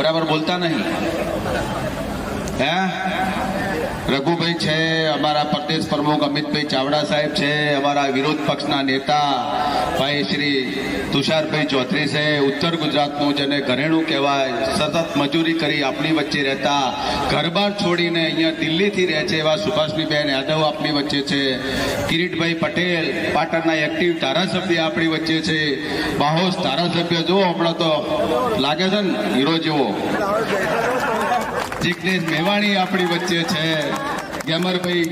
બરાબર બોલતા નહીં. હે? રઘુભાઈ છે, અમારા પ્રદેશ પ્રમુખ અમિતભાઈ ચાવડા સાહેબ છે, અમારા વિરોધ પક્ષના નેતા ભાઈ શ્રી તુષારભાઈ ચૌધરી છે, ઉત્તર ગુજરાતનું જેને ઘરેણું કહેવાય, સતત મજૂરી કરી આપણી વચ્ચે રહેતા, ઘરબાર છોડીને અહીંયા દિલ્હીથી રહે છે એવા સુભાષનીબેન યાદવ આપણી વચ્ચે છે, કિરીટભાઈ પટેલ પાટણના એક્ટિવ ધારાસભ્ય આપણી વચ્ચે છે, બાહોશ ધારાસભ્ય જુઓ હમણાં તો લાગે છે ને, હીરો જેવો. જિગ્નેશ મેવાણી આપણી વચ્ચે છે. ગેમરભાઈ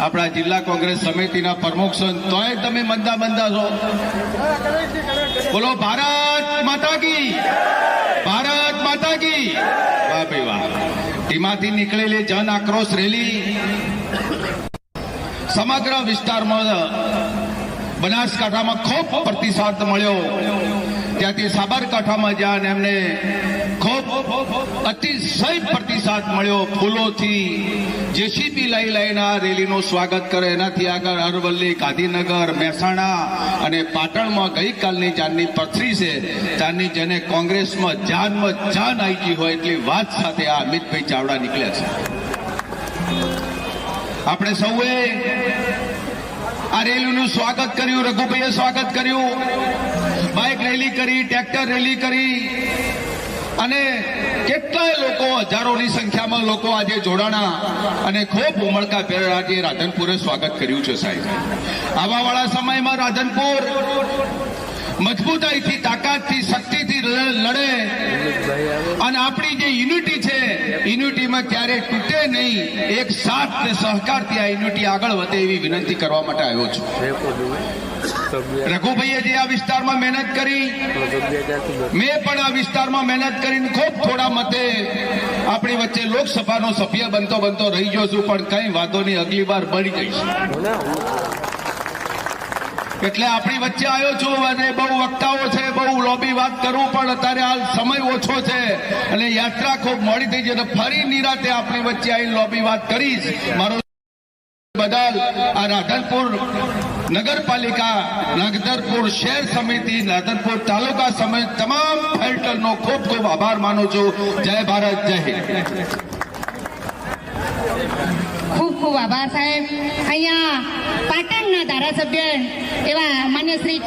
આપણા જિલ્લા કોંગ્રેસ સમિતિના પ્રમુખ છો તોય તમે મંદા મંદા છો. બોલો, ભારત માતા કી. ભારત માતા કી. વાહ ભાઈ વાહ. તેમાંથી નીકળેલી જન આક્રોશ રેલી સમગ્ર વિસ્તારમાં બનાસકાંઠામાં ખૂબ પ્રતિસાદ મળ્યો. ત્યાંથી સાબરકાંઠામાં જ્યાં એમને અતિશય પ્રતિસાદ મળ્યો ફૂલોથી. જેસીબી લઈ લઈને આ રેલીનું સ્વાગત કરે. એનાથી આગળ અરવલ્લી, ગાંધીનગર, મહેસાણા અને પાટણમાં ગઈકાલની જાનની પથરી છે. ત્યાંની જેને કોંગ્રેસમાં જાનમાં જાન આવી હોય એટલી વાત સાથે આ અમિતભાઈ ચાવડા નીકળ્યા છે. આપણે સૌએ આ રેલીનું સ્વાગત કર્યું, રઘુભાઈએ સ્વાગત કર્યું. બાઇક રેલી કરી, ટ્રેક્ટર રેલી કરી. અને કેટલાય લોકો, હજારોની સંખ્યામાં લોકો આજે જોડાણા અને ખૂબ ઉમળકા ભેર આજે રાધનપુરે સ્વાગત કર્યું છે સાહેબ. આવા વાળા સમયમાં રાધનપુર મજબૂતાઈથી, તાકાતથી અને આપણી જે યુનિટી છે, યુનિટીમાં ક્યારે તૂટે નહીં, એક સાથ ને સહકારથી આ યુનિટી આગળ વધે એવી વિનંતી કરવા માટે આવ્યો છું. રઘુભાઈએ જે આ વિસ્તારમાં મહેનત કરી, મેં પણ આ વિસ્તારમાં મહેનત કરીને ખૂબ થોડા મતે આપણી વચ્ચે લોકસભાનો સભ્ય બનતો બનતો રહી ગયો છું, પણ કઈ વાંધો નહીં, અગલી વાર બની જઈશ. એટલે આપણી વચ્ચે આવ્યો છું અને બહુ વક્તાઓ છે, બહુ લોબી વાત કરું, પણ અત્યારે હાલ સમય ઓછો છે. અને યાત્રા ખૂબ મોડી થઈ છે તો ફરી નિરાતે આપણી વચ્ચે આવી લોબી વાત કરીશ. મારો બદલ આ રાધનપુર નગરપાલિકા નાગધરપુર શહેર સમિતિ, રાધનપુર તાલુકા સમિતિ, તમામ ફેલ્ટરનો ખૂબ ખૂબ આભાર માનું છું. જય ભારત, જય હિન્દ. ખૂબ આભાર સાહેબ. અહીંયા પાટણના ધારાસભ્ય એવા માન્ય શ્રી